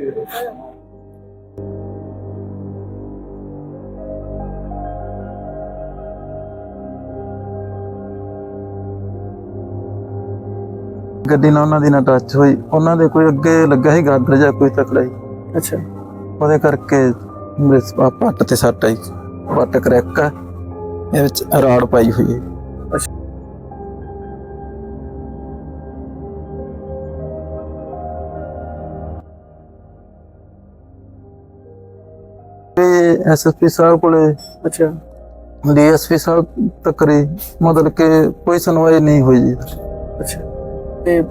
ਗੱਡੀ ਨਾਲ ਉਹਨਾਂ ਦੀ ਨਾ ਟੱਚ ਹੋਈ। ਉਹਨਾਂ ਦੇ ਕੋਈ ਅੱਗੇ ਲੱਗਾ ਸੀ ਗਾਦਰ ਜਾਂ ਕੋਈ ਤਕੜਾ ਹੀ। ਅੱਛਾ। ਉਹਦੇ ਕਰਕੇ ਮੇਰੇ ਸ- ਪੱਟ ਤੇ ਸੱਟ ਆਈ। ਪੱਟ ਕਰੈਕ ਆ। ਇਹ ਵਿੱਚ ਰਾੜ ਪਾਈ ਹੋਈ ਹੈ। ਐਸਐਸਪੀ ਸਾਹਿਬ ਕੋਲੇ ਅੱਛਾ। ਡੀਐਸਪੀ ਸਾਹਿਬ ਤੱਕ ਮਤਲਬ ਕਿ ਕੋਈ ਸੁਣਵਾਈ ਨਹੀਂ ਹੋਈ ਜੀ। ਅੱਛਾ। ਤੇ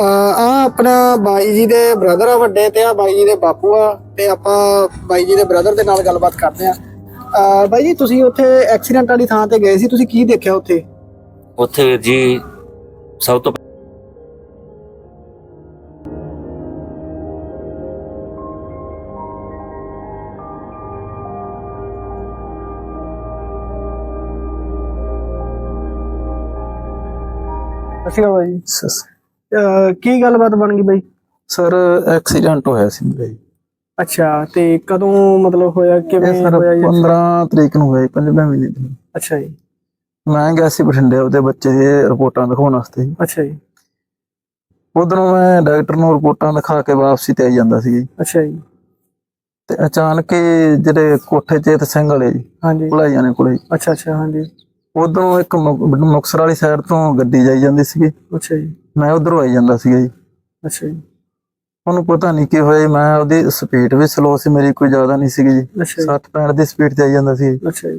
ਆ ਆ ਆਪਣਾ ਬਾਈ ਜੀ ਦੇ ਬ੍ਰਦਰ ਆ ਵੱਡੇ ਤੇ ਆ ਬਾਈ ਜੀ ਦੇ ਬਾਪੂ ਆ ਤੇ ਆਪਾਂ ਬਾਈ ਜੀ ਦੇ ਬ੍ਰਦਰ ਦੇ ਨਾਲ ਗੱਲਬਾਤ ਕਰਦੇ ਆ। ਆ ਬਾਈ ਜੀ ਤੁਸੀਂ ਉੱਥੇ ਐਕਸੀਡੈਂਟ ਵਾਲੀ ਥਾਂ ਤੇ ਗਏ ਸੀ ਤੁਸੀਂ ਕੀ ਦੇਖਿਆ ਉੱਥੇ? ਉੱਥੇ ਜੀ ਸਭ ਤੋਂ ਅਸੀਂ ਬਾਈ ਜੀ। ਸ- ਅਹ ਕੀ ਗੱਲਬਾਤ ਬਣ ਗਈ ਬਾਈ? ਸਰ ਐਕਸੀਡੈਂਟ ਹੋਇਆ ਸੀ ਮੇਰੇ ਜੀ। ਅੱਛਾ ਤੇ ਕਦੋਂ ਮਤਲਬ ਹੋਇਆ ਕਿਵੇਂ ਇਹ ਸਰ ਹੋਇਆ ਜੀ? 15 ਤਰੀਕ ਨੂੰ ਹੋਇਆ ਜੀ, ਪੰਜਵੇਂ ਮਹੀਨੇ ਦੀ। ਅੱਛਾ ਜੀ। ਮੈਂ ਗਿਆ ਸੀ ਬਠਿੰਡੇ ਉਹਦੇ ਬੱਚੇ ਦੀ ਰਿਪੋਰਟਾਂ ਦਿਖਾਉਣ ਵਾਸਤੇ। ਅੱਛਾ ਜੀ। ਉਧਰੋਂ ਮੈਂ ਡਾਕਟਰ ਨੂੰ ਰਿਪੋਰਟਾਂ ਦਿਖਾ ਕੇ ਵਾਪਸੀ ਤੇ ਆਈ ਜਾਂਦਾ ਸੀ ਜੀ। ਅੱਛਾ ਜੀ। ਤੇ ਅਚਾਨਕ ਹੀ ਜਿਹੜੇ ਕੋਠੇ ਚੇਤ ਸਿੰਘ ਵਾਲੇ ਜੀ ਹਾਂਜੀ। ਭਲਾਈਆਂ ਨੇ ਕੋਲੇ। ਅੱਛਾ ਅੱਛਾ ਹਾਂਜੀ। ਉਧਰੋਂ ਇੱਕ ਮੁਕ- ਮੁਕਤਸਰ ਵਾਲੀ ਸਾਈਡ ਤੋਂ ਗੱਡੀ ਜਾਈ ਜਾਂਦੀ ਸੀਗੀ। ਅੱਛਾ ਜੀ। ਮੈਂ ਉਧਰੋਂ ਆਈ ਜਾਂਦਾ ਸੀਗਾ ਜੀ। ਅੱਛਾ ਜੀ। ਉਹਨੂੰ ਪਤਾ ਨਹੀਂ ਕੀ ਹੋਇਆ ਜੀ, ਮੈਂ ਉਹਦੀ ਸਪੀਡ ਵੀ ਸਲੋ ਸੀ ਮੇਰੀ ਕੋਈ ਜ਼ਿਆਦਾ ਨਹੀਂ ਸੀਗੀ ਜੀ। ਅੱਛਾ ਜੀ। 60 65 ਦੀ ਸਪੀਡ ਤੇ ਆਈ ਜਾਂਦਾ ਸੀ ਜੀ। ਅੱਛਾ ਜੀ।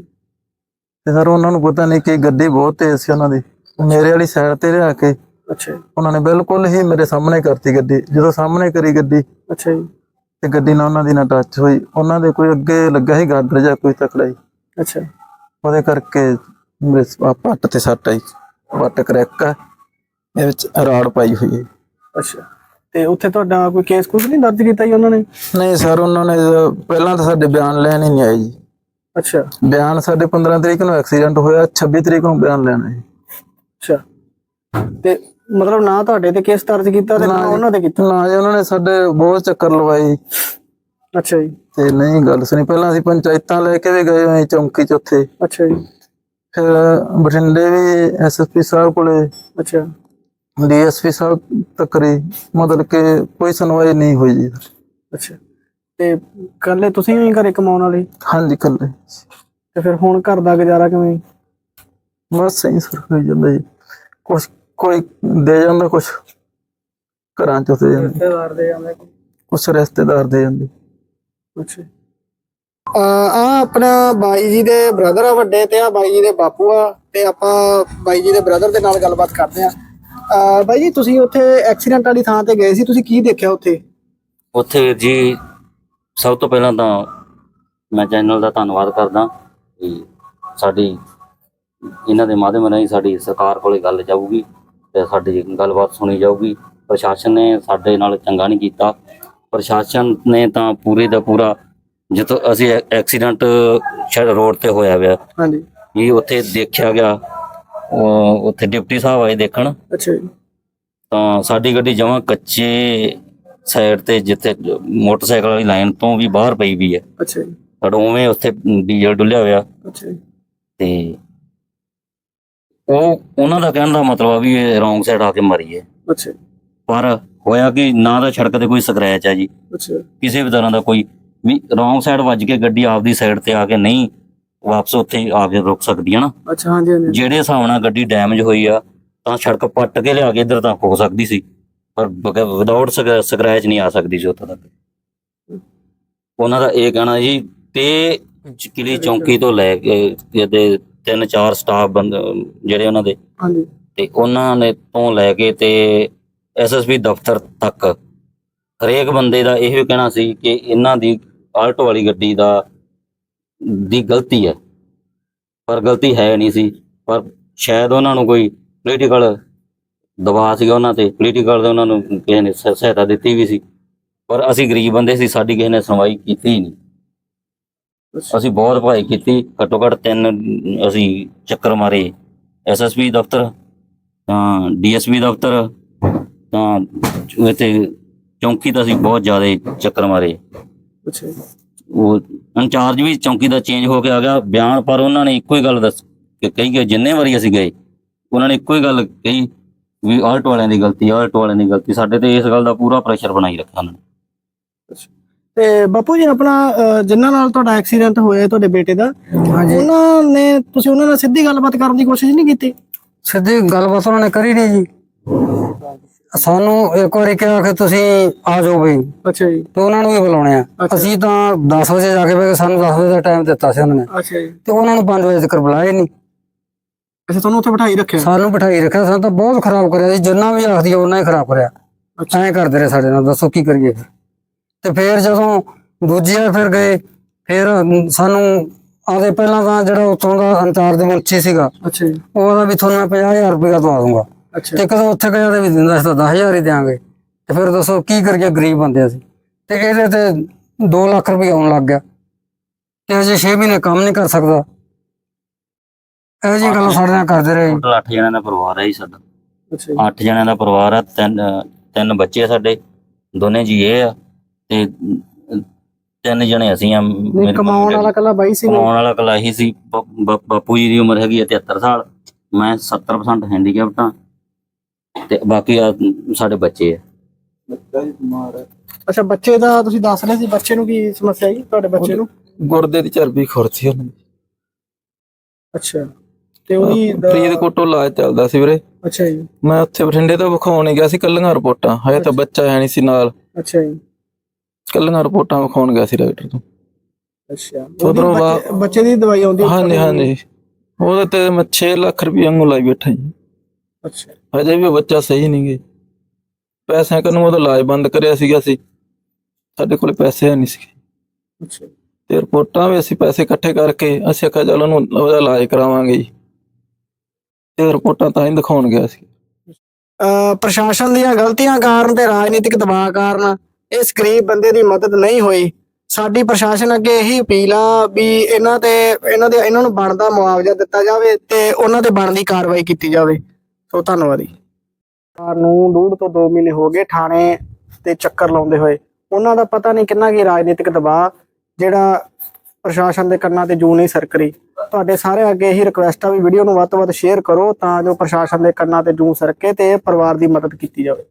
ਤੇ ਸਰ ਉਹਨਾਂ ਨੂੰ ਪਤਾ ਨਹੀਂ ਕਿ ਗੱਡੀ ਬਹੁਤ ਤੇਜ਼ ਸੀ ਉਹਨਾਂ ਦੀ। ਮੇਰੇ ਵਾਲੀ ਸਾਈਡ ਤੇ ਲਿਆ ਕੇ ਅੱਛਾ ਜੀ। ਉਹਨਾਂ ਨੇ ਬਿਲਕੁਲ ਹੀ ਮੇਰੇ ਸਾਹਮਣੇ ਕਰਤੀ ਗੱਡੀ। ਜਦੋਂ ਸਾਹਮਣੇ ਕਰੀ ਗੱਡੀ ਅੱਛਾ ਜੀ। ਤੇ ਗੱਡੀ ਨਾਲ ਉਹਨਾਂ ਦੀ ਨਾ ਟੱਚ ਹੋਈ। ਉਹਨਾਂ ਦੇ ਕੋਈ ਅੱਗੇ ਲੱਗਾ ਸੀ ਗਾਦਰ ਜਾਂ ਕੋਈ ਤਕੜਾ ਅੱਛਾ। ਉਹਦੇ ਕਰਕੇ ਮੇਰੇ ਸ- ਆਹ ਪੱਟ ਤੇ ਸੱਟ ਆਈ। ਪੱਟ ਕਰੈਕ ਆ। ਇਹ ਵਿੱਚ ਰਾੜ ਪਾਈ ਹੋਈ ਹੈ। ਅੱਛਾ। ਤੇ ਉੱਥੇ ਤੁਹਾਡਾ ਕੋਈ ਕੇਸ ਕੁਝ ਨਹੀਂ ਦਰਜ ਕੀਤਾ ਜੀ ਉਹਨਾਂ ਨੇ? ਨਹੀਂ ਸਰ ਉਹਨਾਂ ਨੇ ਪਹਿਲਾਂ ਤਾਂ ਸਾਡੇ ਬਿਆਨ ਲੈਣ ਹੀ ਨਹੀਂ ਆਏ ਜੀ। ਅੱਛਾ। ਬਿਆਨ ਸਾਡੇ 15 ਤਰੀਕ ਨੂੰ ਐਕਸੀਡੈਂਟ ਹੋਇਆ 26 ਤਰੀਕ ਨੂੰ ਬਿਆਨ ਲੈਣਾ ਹੈ ਅੱਛਾ। ਤੇ ਮਤਲਬ ਨਾ ਤੁਹਾਡੇ ਤੇ ਕੇਸ ਦਰਜ ਕੀਤਾ ਤੇ ਨਾ ਜੀ। ਉਹਨਾਂ ਤੇ ਕੀਤਾ? ਨਾ ਜੀ ਉਹਨਾਂ ਨੇ ਸਾਡੇ ਬਹੁਤ ਚੱਕਰ ਲਵਾਈ ਅੱਛਾ ਜੀ। ਤੇ ਨਹੀਂ ਗੱਲ ਸੁਣੀ। ਪਹਿਲਾਂ ਅਸੀਂ ਪੰਚਾਇਤਾਂ ਲੈ ਕੇ ਵੀ ਗਏ ਹੋਏ ਚੌਂਕੀ ਚ ਉੱਥੇ। ਅੱਛਾ ਜੀ। ਫਿਰ ਬਠਿੰਡੇ ਵੀ ਐਸਐਸਪੀ ਸਾਹਿਬ ਕੋਲੇ ਅੱਛਾ। ਡੀਐਸਪੀ ਸਾਹਿਬ ਤੱਕ ਰਹੀ ਮਤਲਬ ਕਿ ਕੋਈ ਸੁਣਵਾਈ ਨਹੀਂ ਹੋਈ ਜੀ। ਅੱਛਾ। ਤੇ ਕੱਲੇ ਤੁਸੀਂ ਵੀ ਘਰੇ ਕਮਾਉਣ ਵਾਲੇ? ਹਾਂਜੀ ਕੱਲੇ। ਤੇ ਫਿਰ ਹੁਣ ਘਰ ਦਾ ਗੁਜ਼ਾਰਾ ਕਿਵੇਂ? ਬਸ ਸਹੀ ਸਰ ਹੋਈ ਜਾਂਦਾ ਜੀ। ਕੁਛ ਕੋਈ ਦੇ ਜਾਂਦਾ ਕੁਛ ਘਰਾਂ ਚ ਦੇ ਜਾਂਦੇ। ਰਿਸ਼ਤੇਦਾਰ ਦੇ ਜਾਂਦੇ ਕੁਛ ਰਿਸ਼ਤੇਦਾਰ ਦੇ ਜਾਂਦੇ। ਅੱਛਾ। ਆ ਆ ਆਪਣਾ ਬਾਈ ਜੀ ਦੇ ਬ੍ਰਦਰ ਆ ਵੱਡੇ ਤੇ ਆ ਬਾਈ ਜੀ ਦੇ ਬਾਪੂ ਆ ਤੇ ਆਪਾਂ ਬਾਈ ਜੀ ਦੇ ਬ੍ਰਦਰ ਦੇ ਨਾਲ ਗੱਲਬਾਤ ਕਰਦੇ ਆ। ਬਾਈ ਜੀ ਤੁਸੀਂ ਉੱਥੇ ਐਕਸੀਡੈਂਟ ਵਾਲੀ ਥਾਂ ਤੇ ਗਏ ਸੀ। ਤੁਸੀਂ ਕੀ ਦੇਖਿਆ ਉੱਥੇ? ਉੱਥੇ ਵੀਰ ਜੀ ਸਭ ਤੋਂ ਪਹਿਲਾਂ ਤਾਂ ਮੈਂ ਚੈਨਲ ਦਾ ਧੰਨਵਾਦ ਕਰਦਾ ਕਿ ਸਾਡੀ ਇਹਨਾਂ ਦੇ ਮਾਧਿਅਮ ਰਾਹੀਂ ਸਾਡੀ ਸਰਕਾਰ ਕੋਲੇ ਗੱਲ ਜਾਊਗੀ ਤੇ ਸਾਡੀ ਗੱਲਬਾਤ ਸੁਣੀ ਜਾਊਗੀ। ਪ੍ਰਸ਼ਾਸਨ ਨੇ ਸਾਡੇ ਨਾਲ ਚੰਗਾ ਨਹੀਂ ਕੀਤਾ। ਪ੍ਰਸ਼ਾਸਨ ਨੇ ਤਾਂ ਪੂਰੇ ਦਾ ਪੂਰਾ ਜਿੱਥੋਂ ਅਸੀਂ ਐਕਸੀਡੈਂਟ ਸ਼ਾਇਦ ਰੋਡ ਤੇ ਹੋਇਆ ਹੋਇਆ ਹਾਂਜੀ। ਇਹ ਉੱਥੇ ਦੇਖਿਆ ਗਿਆ ਉਹ ਉੱਥੇ ਡਿਪਟੀ ਸਾਹਿਬ ਆਏ ਦੇਖਣ। ਅੱਛਾ ਜੀ। ਤਾਂ ਸਾਡੀ ਗੱਡੀ ਜਮਾਂ ਕੱਚੇ ਸਾਈਡ ਤੇ ਜਿੱਥੇ ਮੋਟਰਸਾਈਕਲ ਵਾਲੀ ਲਾਈਨ ਤੋਂ ਵੀ ਬਾਹਰ ਪਈ ਵੀ ਹੈ। ਅੱਛਾ ਜੀ। ਸਾਡਾ ਉਵੇਂ ਉੱਥੇ ਡੀਜ਼ਲ ਡੁੱਲਿਆ ਹੋਇਆ। ਅੱਛਾ ਜੀ। ਤੇ ਉਹ ਉਹਨਾਂ ਦਾ ਕਹਿਣ ਦਾ ਮਤਲਬ ਆ ਵੀ ਇਹ ਰੋਂਗ ਸਾਈਡ ਆ ਕੇ ਮਰੀ ਹੈ। ਅੱਛਾ ਜੀ, ਪਰ ਹੋਇਆ ਕਿ ਨਾ ਤਾਂ ਸੜਕ ਤੇ ਕੋਈ ਸਕ੍ਰੈਚ ਹੈ ਜੀ। ਅੱਛਾ। ਕਿਸੇ ਵੀ ਤਰ੍ਹਾਂ ਦਾ ਕੋਈ ਵੀ ਰੋਂਗ ਸਾਈਡ ਵੱਜ ਕੇ ਗੱਡੀ ਆਪਦੀ ਸਾਈਡ ਤੇ ਆ ਕੇ ਨਹੀਂ ਵਾਪਸ ਉੱਥੇ ਆ ਕੇ ਰੁਕ ਸਕਦੀ ਹੈ ਨਾ। ਅੱਛਾ ਹਾਂਜੀ ਹਾਂਜੀ। ਜਿਹੜੇ ਹਿਸਾਬ ਨਾਲ ਗੱਡੀ ਡੈਮੇਜ ਹੋਈ ਆ ਤਾਂ ਸੜਕ ਪੱਟ ਕੇ ਲਿਆ ਕੇ ਇੱਧਰ ਤੱਕ ਹੋ ਸਕਦੀ ਸੀ। ਪਰ ਵਿਦਆਊਟ ਸਕ੍ਰੈਚ ਨਹੀਂ ਆ ਸਕਦੀ ਸੀ ਉੱਥੇ ਤੱਕ। ਉਹਨਾਂ ਦਾ ਇਹ ਕਹਿਣਾ ਜੀ ਤੇ ਕਿਲੀ ਚੌਂਕੀ ਤੋਂ ਲੈ ਕੇ ਇਹਦੇ ਤਿੰਨ ਚਾਰ ਸਟਾਫ ਬੰਦ ਜਿਹੜੇ ਉਹਨਾਂ ਦੇ। ਹਾਂਜੀ। ਤੇ ਉਹਨਾਂ ਨੇ ਤੋਂ ਲੈ ਕੇ ਤੇ ਐਸਐਸਪੀ ਦਫ਼ਤਰ ਤੱਕ। ਹਰੇਕ ਬੰਦੇ ਦਾ ਇਹ ਵੀ ਕਹਿਣਾ ਸੀ ਕਿ ਇਹਨਾਂ ਦੀ ਆਲਟੋ ਵਾਲੀ ਗੱਡੀ ਦਾ ਦੀ ਗਲਤੀ ਹੈ। ਪਰ ਗਲਤੀ ਹੈ ਨਹੀਂ ਸੀ। ਪਰ ਸ਼ਾਇਦ ਉਹਨਾਂ ਨੂੰ ਕੋਈ ਪੋਲੀਟੀਕਲ ਦਬਾਅ ਸੀਗਾ ਉਹਨਾਂ ਤੇ। ਪੋਲੀਟੀਕਲ ਦੇ ਉਹਨਾਂ ਨੂੰ ਕਿਸੇ ਨੇ ਸ- ਸਹਾਇਤਾ ਦਿੱਤੀ ਵੀ ਸੀ। ਪਰ ਅਸੀਂ ਗਰੀਬ ਬੰਦੇ ਸੀ, ਸਾਡੀ ਕਿਸੇ ਨੇ ਸੁਣਵਾਈ ਕੀਤੀ ਹੀ ਨਹੀਂ। ਅਸੀਂ ਬਹੁਤ ਭਲਾਈ ਕੀਤੀ। ਘੱਟੋ ਘੱਟ ਤਿੰਨ ਅਸੀਂ ਚੱਕਰ ਮਾਰੇ। ਐਸਐਸਪੀ ਦਫ਼ਤਰ, ਤਾਂ ਡੀਐਸਪੀ ਦਫ਼ਤਰ, ਤਾਂ ਇੱਥੇ ਚੌਂਕੀ ਤਾਂ ਅਸੀਂ ਬਹੁਤ ਜ਼ਿਆਦਾ ਚੱਕਰ ਮਾਰੇ। ਅੱਛਾ ਜੀ। ਉਹ ਇੰਚਾਰਜ ਵੀ ਚੌਂਕੀ ਦਾ ਚੇਂਜ ਹੋ ਕੇ ਆ ਗਿਆ ਬਿਆਨ ਪਰ ਉਹਨਾਂ ਨੇ ਇੱਕੋ ਹੀ ਗੱਲ ਦੱਸ ਕਿ ਕਹੀ ਕਿ ਜਿੰਨੇ ਵਾਰੀ ਅਸੀਂ ਗਏ ਉਹਨਾਂ ਨੇ ਇੱਕੋ ਹੀ ਗੱਲ ਕਹੀ ਵੀ ਆਲਟ ਵਾਲਿਆਂ ਦੀ ਗਲਤੀ ਆਲਟ ਵਾਲਿਆਂ ਦੀ ਗਲਤੀ ਸਾਡੇ ਤੇ ਇਸ ਗੱਲ ਦਾ ਪੂਰਾ ਪ੍ਰੈਸ਼ਰ ਬਣਾਈ ਰੱਖਿਆ ਉਹਨਾਂ ਨੇ। ਤੇ ਬਾਪੂ ਜੀ ਆਪਣਾ ਜਿਨ੍ਹਾਂ ਨਾਲ ਤੁਹਾਡਾ ਐਕਸੀਡੈਂਟ ਹੋਇਆ ਤੁਹਾਡੇ ਬੇਟੇ ਦਾ ਉਹਨਾਂ ਨੇ ਤੁਸੀਂ ਉਹਨਾਂ ਨਾਲ ਸਿੱਧੀ ਗੱਲਬਾਤ ਕਰਨ ਦੀ ਕੋਸ਼ਿਸ਼ ਨਹੀਂ ਕੀਤੀ? ਸਿੱਧੀ ਗੱਲਬਾਤ ਉਹਨਾਂ ਨੇ ਕਰੀ ਨਹੀਂ ਜੀ। ਸਾਨੂੰ ਇੱਕ ਵਾਰੀ ਕਿਹਾ ਕਿ ਤੁਸੀਂ ਆ ਜਾਓ ਬਈ। ਅੱਛਾ ਜੀ। ਤੇ ਉਹਨਾਂ ਨੂੰ ਵੀ ਬੁਲਾਉਣੇ ਆ। ਅਸੀਂ ਤਾਂ 10 ਵਜੇ ਜਾ ਕੇ ਬਈ ਸਾਨੂੰ 10 ਵਜੇ ਦਾ ਟਾਈਮ ਦਿੱਤਾ ਸੀ ਉਹਨਾਂ ਨੇ। ਅੱਛਾ ਜੀ। ਤੇ ਉਹਨਾਂ ਨੂੰ 5 ਵਜੇ ਤੱਕ ਬੁਲਾਏ ਨਹੀਂ। ਅੱਛਾ ਤੁਹਾਨੂੰ ਉੱਥੇ ਬਿਠਾਈ ਰੱਖਿਆ? ਸਾਨੂੰ ਬਿਠਾਈ ਰੱਖਿਆ ਸਾਨੂੰ ਤਾਂ ਬਹੁਤ ਖਰਾਬ ਕਰਿਆ ਜੀ। ਜਿੰਨਾ ਵੀ ਆਖਦੀ ਉਹਨਾਂ ਹੀ ਖਰਾਬ ਕਰਿਆ। ਅੱਛਾ। ਐਂ ਕਰਦੇ ਰਹੇ ਸਾਡੇ ਨਾਲ ਦੱਸੋ ਕੀ ਕਰੀਏ ਫਿਰ। ਤੇ ਫਿਰ ਜਦੋਂ ਦੂਜੀ ਵਾਰ ਫਿਰ ਗਏ ਫਿਰ ਸਾਨੂੰ ਆਦੇ ਪਹਿਲਾਂ ਤਾਂ ਜਿਹੜਾ ਉੱਥੋਂ ਦਾ ਇੰਚਾਰਜ ਮੁੰਚੀ ਸੀਗਾ ਅੱਛਾ ਜੀ। ਉਹ ਕਹਿੰਦਾ ਵੀ ਤੁਹਾਨੂੰ ਮੈਂ 50000 ਰੁਪਏ ਦਵਾ ਦੂੰਗਾ। ਤੇ ਕਦੋਂ ਉੱਥੇ ਗਿਆ ਤੇ ਵੀ ਦਿੰਦਾ ਸੀ ਤਾਂ 10000 ਹੀ ਦਿਆਂਗੇ। ਤੇ ਫਿਰ ਦੱਸੋ ਕੀ ਕਰੀਏ ਗਰੀਬ ਬੰਦੇ ਅਸੀਂ। ਤੇ ਇਹਦੇ ਤੇ 2 ਲੱਖ ਰੁਪਏ ਆਉਣ ਲੱਗ ਗਿਆ। ਤੇ ਅਜੇ 6 ਮਹੀਨੇ ਕੰਮ ਨਹੀਂ ਕਰ ਸਕਦਾ। ਇਹ ਜੀ ਗੱਲ ਸਾਡੇ ਨਾਲ ਕਰਦੇ ਰਹੇ। ਟੋਟਲ 8 ਜਣਿਆਂ ਦਾ ਪਰਿਵਾਰ ਹੈ ਜੀ ਸਾਡਾ। ਅੱਛਾ ਜੀ। 8 ਜਣਿਆਂ ਦਾ ਪਰਿਵਾਰ ਆ ਤਿੰਨ ਤਿੰਨ ਬੱਚੇ ਆ ਸਾਡੇ ਦੋਨੇ ਜੀ ਇਹ ਆ ਤੇ ਤਿੰਨ ਜਣੇ ਅਸੀਂ ਆ। ਮੇਰੇ ਕਮਾਉਣ ਵਾਲਾ ਕੱਲਾ ਬਾਈ ਸੀ ਕਮਾਉਣ ਵਾਲਾ ਕਲਾ ਹੀ ਸੀ ਬਾਪੂ ਜੀ ਦੀ ਉਮਰ ਹੈਗੀ ਹੈ 73 ਸਾਲ। ਮੈਂ 70% ਹੈਂਡੀਕੈਪਟ ਹਾਂ। ਤੇ ਬਾਕੀ ਆ ਸਾਡੇ ਬੱਚੇ ਆ। ਅੱਛਾ ਬੱਚੇ ਦਾ ਤੁਸੀਂ ਦੱਸ ਰਹੇ ਸੀ ਬੱਚੇ ਨੂੰ ਕੀ ਸਮੱਸਿਆ ਜੀ ਤੁਹਾਡੇ ਬੱਚੇ ਨੂੰ? ਗੁਰਦੇ ਦੀ ਚਰਬੀ ਖੁਰਤੀ ਉਹਨਾਂ ਦੀ। ਅੱਛਾ ਤੇ ਉਹਦੀ ਫਰੀਦਕੋਟ ਇਲਾਜ ਚੱਲਦਾ ਸੀ ਵੀਰੇ। ਅੱਛਾ ਜੀ। ਮੈਂ ਉੱਥੇ ਬਠਿੰਡੇ ਤੋਂ ਵਿਖਾਉਣ ਗਿਆ ਸੀ ਕੱਲੀਆਂ ਰਿਪੋਰਟਾਂ। ਹਜੇ ਤਾਂ ਬੱਚਾ ਹੈ ਨਹੀਂ ਸੀ ਨਾਲ। ਅੱਛਾ ਜੀ। ਕੱਲੀਆਂ ਰਿਪੋਰਟਾਂ ਵਿਖਾਉਣ ਗਿਆ ਸੀ ਡਾਕਟਰ ਤੋਂ। ਅੱਛਾ। ਉੱਧਰੋਂ ਬੱਚੇ- ਦੀ ਦਵਾਈ ਆਉਂਦੀ ਹਾਂਜੀ? ਹਾਂਜੀ। ਉਹਦੇ ਤੇ ਮੈਂ 6 ਲੱਖ ਰੁਪਏ ਵਾਂਗੂ ਲਾਈ ਬੈਠਾ ਜੀ। ਅੱਛਾ। ਹਜੇ ਵੀ ਬੱਚਾ ਸਹੀ ਨਹੀਂ ਗੇ। ਪੈਸਿਆਂ ਕਰਨ ਉਹਦਾ ਇਲਾਜ ਬੰਦ ਕਰਿਆ ਸੀਗਾ ਸੀ। ਸਾਡੇ ਕੋਲ ਪੈਸੇ ਹੈ ਨਹੀਂ ਸੀ ਅੱਛਾ। ਤੇ ਰਿਪੋਰਟਾਂ ਵੀ ਅਸੀਂ ਪੈਸੇ ਇਕੱਠੇ ਕਰਕੇ ਅਸੀਂ ਆਖਿਆ ਚਲ ਉਹਨੂੰ ਉਹਦਾ ਇਲਾਜ ਕਰਾਵਾਂਗੇ ਜੀ। ਤੇ ਰਿਪੋਰਟਾਂ ਤਾਂ ਹੀ ਦਿਖਾਉਣ ਗਿਆ ਸੀ। ਅ, ਪ੍ਰਸ਼ਾਸਨ ਦੀਆਂ ਗਲਤੀਆਂ ਕਾਰਨ ਤੇ ਰਾਜਨੀਤਿਕ ਦਬਾਅ ਕਾਰਨ ਇਸ ਗਰੀਬ ਬੰਦੇ ਦੀ ਮਦਦ ਨਹੀਂ ਹੋਈ। ਸਾਡੀ ਪ੍ਰਸ਼ਾਸਨ ਅੱਗੇ ਇਹੀ ਅਪੀਲ ਆ ਵੀ ਇਹਨਾਂ ਤੇ ਇਹਨਾਂ ਦੇ ਇਹਨਾਂ ਨੂੰ ਬਣਦਾ ਮੁਆਵਜ਼ਾ ਦਿੱਤਾ ਜਾਵੇ ਤੇ ਉਹਨਾਂ ਤੇ ਬਣਦੀ ਕਾਰਵਾਈ ਕੀਤੀ ਜਾਵੇ। ਸੋ ਧੰਨਵਾਦ ਜੀ। ਨੂੰ ਡੂਢ ਤੋਂ 2 ਮਹੀਨੇ ਹੋ ਗਏ ਥਾਣੇ ਤੇ ਚੱਕਰ ਲਾਉਂਦੇ ਹੋਏ। ਉਹਨਾਂ ਦਾ ਪਤਾ ਨਹੀਂ ਕਿੰਨਾ ਕੀ ਰਾਜਨੀਤਿਕ ਦਬਾਅ, ਜਿਹੜਾ ਪ੍ਰਸ਼ਾਸਨ ਦੇ ਕੰਨਾਂ ਤੇ ਜੂ ਨਹੀਂ ਸਰਕਰੀ। ਤੁਹਾਡੇ ਸਾਰੇ ਅੱਗੇ ਇਹੀ ਰਿਕੁਐਸਟ ਆ ਵੀ ਵੀਡੀਓ ਨੂੰ ਵੱਧ ਤੋਂ ਵੱਧ ਸ਼ੇਅਰ ਕਰੋ ਤਾਂ ਜੋ ਪ੍ਰਸ਼ਾਸਨ ਦੇ ਕੰਨਾਂ ਤੇ ਜੂ ਸਰਕੇ ਤੇ ਪਰਿਵਾਰ ਦੀ ਮਦਦ ਕੀਤੀ ਜਾਵੇ।